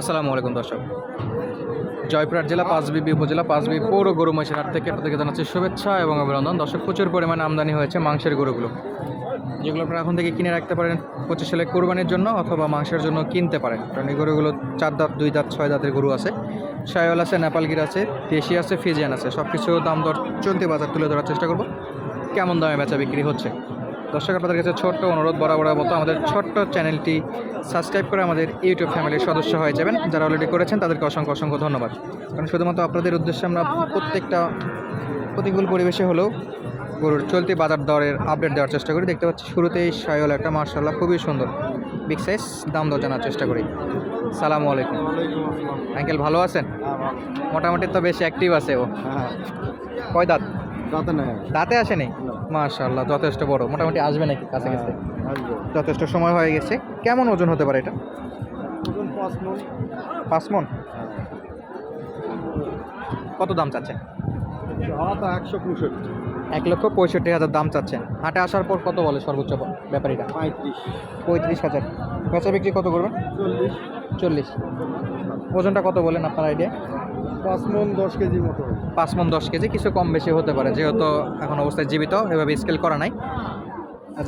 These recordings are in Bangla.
আসসালামু আলাইকুম দর্শক। জয়পুরহাট জেলা পাঁচবিবি উপজেলা পাঁচবি পৌর গরু মহিষের হাট থেকে আপনাদেরকে জানাচ্ছি শুভেচ্ছা এবং অভিনন্দন। দর্শক, প্রচুর পরিমাণে আমদানি হয়েছে মাংসের গরুগুলো। যেগুলো আপনারা এখন থেকে কিনে রাখতে পারেন পঁচিশ সালে কোরবানির জন্য অথবা মাংসের জন্য কিনতে পারেন। কারণ এই গরুগুলো চার দাঁত, দুই দাঁত, ছয় দাঁতের গরু আছে। সায়ল আছে, নেপালগির আছে, দেশি আছে, ফিজিয়ান আছে। সব কিছু দাম দর চলতি বাজার তুলে ধরার চেষ্টা করব। কেমন দামে বেচা বিক্রি হচ্ছে? দর্শক আপনাদের কাছে ছোট্ট অনুরোধ বরাবরের মতো আমাদের ছোট্ট চ্যানেলটি সাবস্ক্রাইব করে আমাদের ইউটিউব ফ্যামিলির সদস্য হয়ে যাবেন। যারা অলরেডি করেছেন তাদেরকে অসংখ্য অসংখ্য ধন্যবাদ। কারণ শুধুমাত্র আপনাদের উদ্দেশ্যে আমরা প্রত্যেকটা প্রতিকূল পরিবেশে হলেও গরুর চলতি বাজার দরের আপডেট দেওয়ার চেষ্টা করি। দেখতে পাচ্ছি শুরুতেই সায়ল একটা মার্শাল্লাহ খুবই সুন্দর। বিগ সাইজ দাম দর জানার চেষ্টা করি। সালামু আলাইকুম। আঙ্কেল ভালো আছেন? মোটামুটি তো বেশ অ্যাক্টিভ আছে ও। হ্যাঁ। কয় দাঁত? দাঁতে আসেনি? মার্শাল্লাহ যথেষ্ট বড়। মোটামুটি আসবে নাকি কাছাকাছি? আসবে। যথেষ্ট সময় হয়ে গেছে। কেমন ওজন হতে পারে এটা? ওজন পাঁচ মন। পাঁচ মন? কত দাম চাচ্ছেন? একশো পঁয়ষট্টি। এক লক্ষ পঁয়ষট্টি হাজার দাম চাচ্ছেন। হাটে আসার পর কত বলে সর্বোচ্চ ব্যাপারীটা পঁয়ত্রিশ। পঁয়ত্রিশ হাজার। বেচা বিক্রি কত করবেন? চল্লিশ। চল্লিশ। ওজনটা কত বলেন আপনার আইডিয়া পাঁচ মন দশ কেজি মতো। পাঁচ মন দশ কেজি কিছু কম বেশি হতে পারে যেহেতু এখন অবস্থায় জীবিত এভাবে স্কেল করা নাই।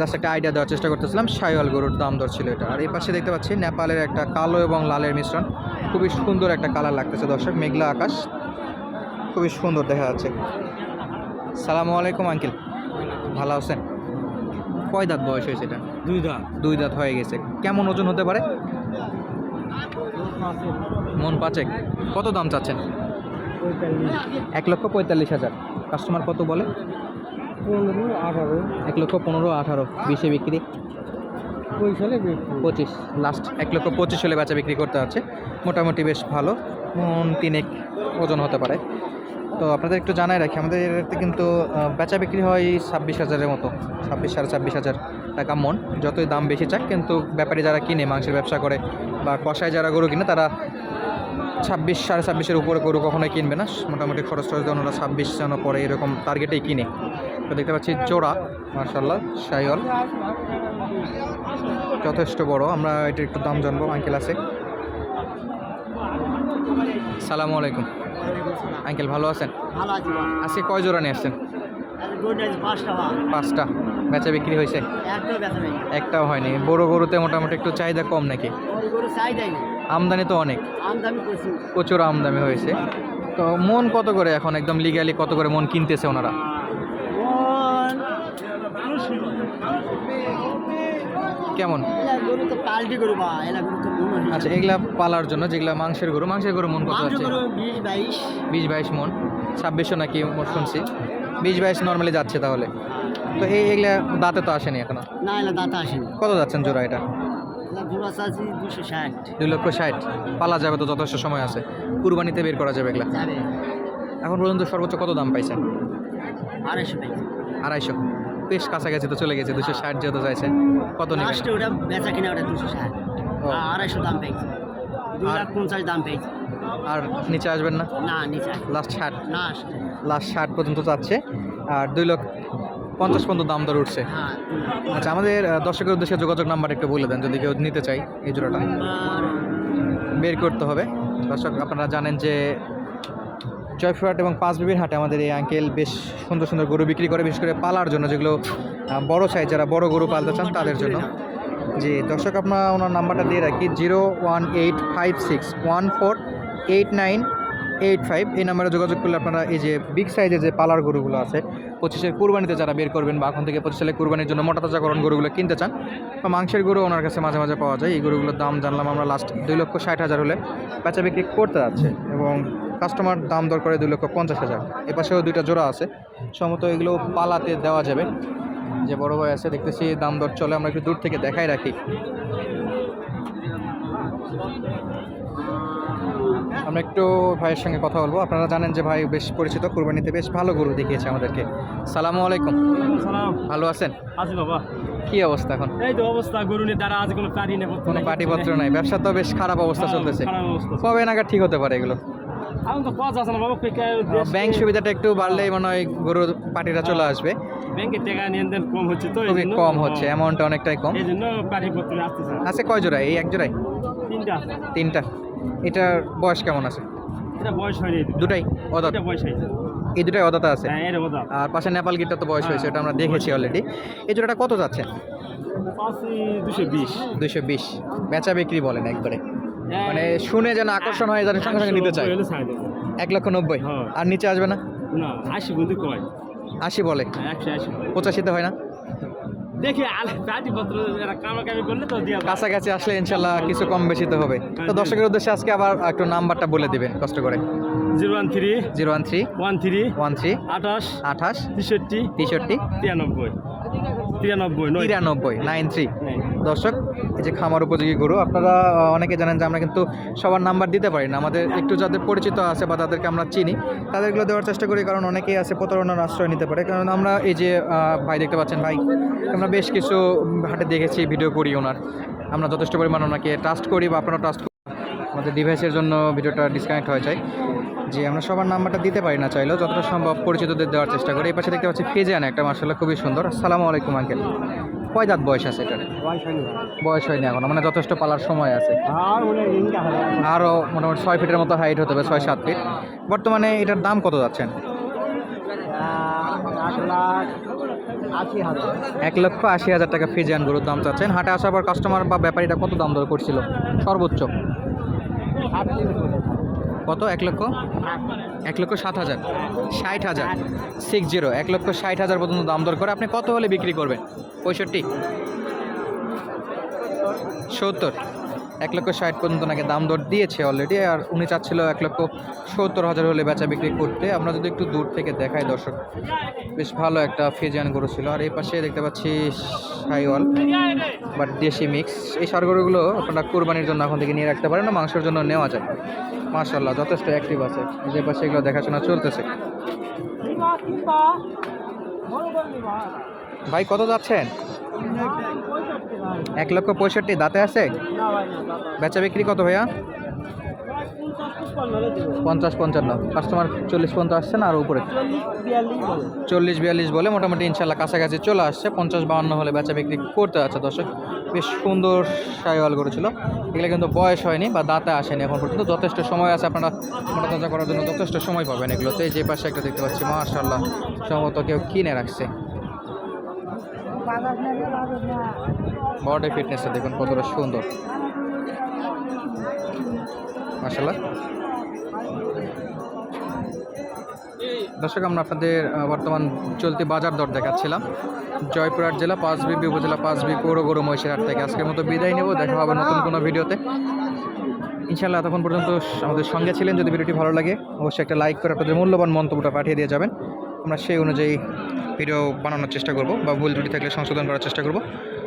জাস্ট একটা আইডিয়া দেওয়ার চেষ্টা করতেছিলাম সাইওয়াল গরুর দাম দর ছিল এটা। আর এই পাশে দেখতে পাচ্ছি নেপালের একটা কালো এবং লালের মিশ্রণ। খুবই সুন্দর একটা কালার লাগতেছে দর্শক মেঘলা আকাশ। খুবই সুন্দর দেখা যাচ্ছে। সালামু আলাইকুম আঙ্কেল। ভালো আছেন? কয় দাঁত বয়স হয়েছে এটা? দুই দাঁত। দুই দাঁত হয়ে গেছে। কেমন ওজন হতে পারে? মন পাচেক কত দাম চাচ্ছেন? এক লক্ষ পঁয়তাল্লিশ হাজার। কাস্টমার কত বলে? পনেরো আঠারো। এক লক্ষ পনেরো আঠারো। বিশে বিক্রি? ওই সালে পঁচিশ। লাস্ট এক লক্ষ পঁচিশ হলে বেচা বিক্রি করতে হচ্ছে। মোটামুটি বেশ ভালো। মন তিনেক ওজন হতে পারে। তো আপনাদের একটু জানাই রাখি আমাদের এতে কিন্তু বেচা বিক্রি হয় ছাব্বিশ হাজারের মতো। ছাব্বিশ সাড়ে ছাব্বিশ হাজার টাকা মন। যতই দাম বেশি চাক কিন্তু ব্যাপারী যারা কিনে মাংসের ব্যবসা করে বা কষায় যারা গরু কিনে তারা ছাব্বিশ সাড়ে ছাব্বিশের উপরে গরু কখনোই কিনবে না। মোটামুটি খরচ টরচ ওনারা ছাব্বিশ যেন পরে এরকম টার্গেটেই কিনে। তো দেখতে পাচ্ছি জোড়া মার্শাল্লাহ সাইল যথেষ্ট বড়। আমরা এটার একটু দাম জানব আঙ্কেল আছে? সালামু আলাইকুম। আঙ্কেল ভালো আছেন? আজকে কয় জোড়া নিয়ে আসছেন? পাঁচটা বেচা বিক্রি হয়েছে? একটাও হয়নি। বড় গরুতে মোটামুটি একটু চাহিদা কম নাকি? আমদানি তো অনেক। প্রচুর। প্রচুর আমদানি হয়েছে। তো মন কত করে এখন একদম লিগালি কত করে মন কিনতেছে ওনারা? কেমন? মন। আচ্ছা এগুলা পালার জন্য যেগুলা মাংসের গরু মাংসের গরু মন কত আছে? বিশ বাইশ। মন। ছাব্বিশশো নাকি শুনছি। বিশ বাইশ নর্মালি যাচ্ছে তাহলে। তো এই এগুলা দাঁতে তো আসেনি এখনও? না দাঁতা আসেনি। কত যাচ্ছেন জোড়া এটা? জোড়া চাচ্ছি দুশো ষাট। দুই লক্ষ ষাট। পালা যাবে তো যথেষ্ট সময় আছে। কুরবানিতে বের করা যাবে এগুলা। এখন পর্যন্ত সর্বোচ্চ কত দাম পাইছেন? আড়াইশো আড়াইশো। বেশ কাছাকাছি তো চলে গেছে দুশো ষাট যেহেতু চাইছেন। কত লাস্টে ওটা বেচা কিনা ওটা দুশো ষাট। আড়াইশো দাম পেয়েছে আর- লাখ পঞ্চাশ দাম পেয়েছে আর নিচে আসবেন না? না নিচে লাস্ট ষাট। না লাস্ট ষাট পর্যন্ত যাচ্ছে আর দুই লক্ষ পঞ্চাশ পর্যন্ত দাম দর উঠছে। হ্যাঁ। আচ্ছা আমাদের দর্শকের উদ্দেশ্যে যোগাযোগ নাম্বার একটু বলে দেন যদি কেউ নিতে চাই এই জোড়াটা। বের করতে হবে। দর্শক আপনারা জানেন যে জয়ফুরহাট এবং পাঁচ বিবির হাটে আমাদের এই আঙ্কেল বেশ সুন্দর সুন্দর গরু বিক্রি করে বিশেষ করে পালার জন্য যেগুলো বড় সাইজ যারা বড় গরু পালতে চান তাদের জন্য। জি দর্শক আপনার ওনার নাম্বারটা দিয়ে রাখি zero one eight five six one four eight nine eight five এই নাম্বারে যোগাযোগ করলে আপনারা এই যে বিগ সাইজের যে পালার গরুগুলো আছে, পঁচিশের কুরবানিতে যারা বের করবেন বা এখন থেকে পঁচিশ সালে কুরবানির জন্য মোটা তাজাকরণ গরুগুলো কিনতে চান বা মাংসের গরু ওনার কাছে মাঝে মাঝে পাওয়া যায়। এই গরুগুলোর দাম জানলাম আমরা লাস্ট দুই লক্ষ ষাট হাজার হলে বেচা বিক্রি করতে যাচ্ছে এবং কাস্টমার দাম দর করে দুই লক্ষ পঞ্চাশ হাজার। এপাশেও দুইটা জোড়া আছে, সম্ভবত এগুলো পালাতে দেওয়া যাবে। যে বড় ভাই আছে, দেখতেছি দাম দর চলে, আমরা একটু দূর থেকে দেখাই রাখি। আমরা একটু ভাইয়ের সঙ্গে কথা বলব। আপনারা জানেন যে ভাই বেশ পরিচিত কুরবানিতে বেশ ভালো গরু দেখিয়েছে আমাদেরকে। সালামু আলাইকুম। সালাম। ভালো আছেন? আছি বাবা। কি অবস্থা এখন? এই তো অবস্থা গরু নিয়ে দ্বারা আজ কোনো পারি নেই কোনো পাটিপত্র নাই। ব্যবসা তো বেশ খারাপ অবস্থা চলতেছে। কবে নাগাদ ঠিক হতে পারে এগুলো? এখন তো কাজ আছে না বাবা ব্যাংক সুবিধাটা একটু বাড়লেই মনে হয় গরুর পাটিরা চলে আসবে। ব্যাংকের টাকা লেনদেন কম হচ্ছে তো খুবই কম হচ্ছে অ্যামাউন্টটা অনেকটাই কম। এই জন্য পারি পত্র আসতেছে আছে কয় জোড়া এই এক জোড়াই তিনটা। তিনটা। এটার বয়স কেমন আছে? এটা বয়স হয়নি দুটাই অদাত? বয়স হয়েছে। এই দুটাই অদাতা আছে? হ্যাঁ আর পাশে নেপাল গিরটা তো বয়স হয়েছে এটা আমরা দেখেছি অলরেডি এই জোড়াটা কত যাচ্ছে? দুশো বিশ। বেচা বিক্রি বলেন একবারে। মানে শুনে যেন আকর্ষণ হয় যেন সঙ্গে সঙ্গে নিতে চাই এক লক্ষ নব্বই। হ্যাঁ। আর নিচে আসবে না? না আশি বন্ধু কয়। আশি বলে। পঁচাশিতে হয় না? দেখি আলে পাটি পত্র এরা কামাকামি করলে তো দিয়া কাছাকাছি আসলে ইনশাল্লাহ কিছু কম বেশি তো হবে। তো দর্শকের উদ্দেশ্যে আজকে আবার একটু নাম্বারটা বলে দিবেন কষ্ট করে। Zero one three zero one three one three one three আঠাশ আঠাশ তেষট্টি তেষট্টি। তিরানব্বই। তিরানব্বই নাইন থ্রি দর্শক এই যে খামার উপযোগী গরু আপনারা অনেকে জানেন যে আমরা কিন্তু সবার নাম্বার দিতে পারি না। আমাদের একটু যাদের পরিচিত আছে বা তাদেরকে আমরা চিনি তাদেরগুলো দেওয়ার চেষ্টা করি কারণ অনেকেই আছে প্রতারণার আশ্রয় নিতে পারে। কারণ আমরা এই যে ভাই দেখতে পাচ্ছেন ভাই আমরা বেশ কিছু হাটে দেখেছি ভিডিও করি ওনার। আমরা যথেষ্ট পরিমাণ ওনাকে ট্রাস্ট করি বা আপনারা ট্রাস্ট আমাদের ডিভাইসের জন্য ভিডিওটা ডিসকানেক্ট হয়ে যায়। যে আমরা সবার নাম্বারটা দিতে পারি না চাইলেও যতটা সম্ভব পরিচিতদের দেওয়ার চেষ্টা করি। এই পাশে দেখতে পাচ্ছি ফেজিয়ান একটা মার্শাল্লাহ খুবই সুন্দর। সালামু আলাইকুম আঙ্কেল কয় দাঁত বয়স আছে এটার? বয়স হয়নি এখন মানে যথেষ্ট পালার সময় আছে। আরও মোটামুটি ছয় ফিটের মতো হাইট হতে হবে ছয় সাত ফিট বর্তমানে এটার দাম কত যাচ্ছেন? এক লক্ষ আশি হাজার টাকা ফিজিয়ান গরুর দাম চাচ্ছেন। হাটে আসার পর কাস্টমার বা ব্যাপারীটা কত দাম দর করছিল? সর্বোচ্চ। কত? এক লক্ষ? এক লক্ষ সাত হাজার। ষাট হাজার। সিক্স জিরো এক লক্ষ ষাট হাজার পর্যন্ত দাম দর করে। আপনি কত হলে বিক্রি করবেন? পঁয়ষট্টি? সত্তর? এক লক্ষ ষাট পর্যন্ত নাকি দাম দর দিয়েছে অলরেডি আর উনি চাচ্ছিল এক লক্ষ সত্তর হাজার হলে বেচা বিক্রি করতে। আমরা যদি একটু দূর থেকে দেখাই, দর্শক, বেশ ভালো একটা ফেজিয়ান গরু ছিল। আর এই পাশে দেখতে পাচ্ছি সাইওয়াল বা দেশি মিক্স এই সার গরুগুলো আপনারা কোরবানির জন্য এখন থেকে নিয়ে রাখতে পারেন না, মাংসের জন্য নেওয়া যায়। মার্শাল্লাহ যথেষ্ট অ্যাক্টিভ আছে। যে পাশে এগুলো দেখাশোনা চলতেছে। ভাই, কত যাচ্ছেন? এক লক্ষ পঁয়ষট্টি, দাঁতে আছে? বেচা বিক্রি কত ভাইয়া? পঞ্চাশ পঞ্চান্ন। কাস্টমার চল্লিশ পর্যন্ত আসছে না আর উপরে? চল্লিশ বিয়াল্লিশ বলে মোটামুটি ইনশাল্লাহ কাছাকাছি চলে আসছে। পঞ্চাশ বাউন্ন হলে বেচা বিক্রি করতে আছে দর্শক। বেশ সুন্দর সাইওয়াল করেছিল এগুলো কিন্তু বয়স হয়নি বা দাঁতে আসেনি এখন পর্যন্ত। যথেষ্ট সময় আছে আপনারা মোটা তাজা করার জন্য। যথেষ্ট সময় পাবেন এগুলোতে। যে পাশে একটা দেখতে পাচ্ছি মাশাল্লাহ সম্ভবত কেউ কিনে রাখছে। বডি ফিটনেসটা দেখুন কতটা সুন্দর। মাশাল্লাহ দর্শক, আমরা আপনাদের বর্তমান চলতি বাজার দর দেখাচ্ছিলাম। জয়পুরহাট জেলা, পাঁচবিবি উপজেলা, পাঁচবি পৌর, গরু মহিষেরহাট থেকে। আজকের মতো বিদায় নেব, দেখা হবে নতুন কোনো ভিডিওতে। ইনশাল্লাহ এতক্ষণ পর্যন্ত আমাদের সঙ্গে ছিলেন। যদি ভিডিওটি ভালো লাগে, অবশ্যই একটা লাইক করে আপনাদের মূল্যবান মন্তব্যটা পাঠিয়ে দিয়ে যাবেন। আমরা সেই অনুযায়ী ভিডিও বানানোর চেষ্টা করব, বা ভুল ত্রুটি থাকলে সংশোধন করার চেষ্টা করব।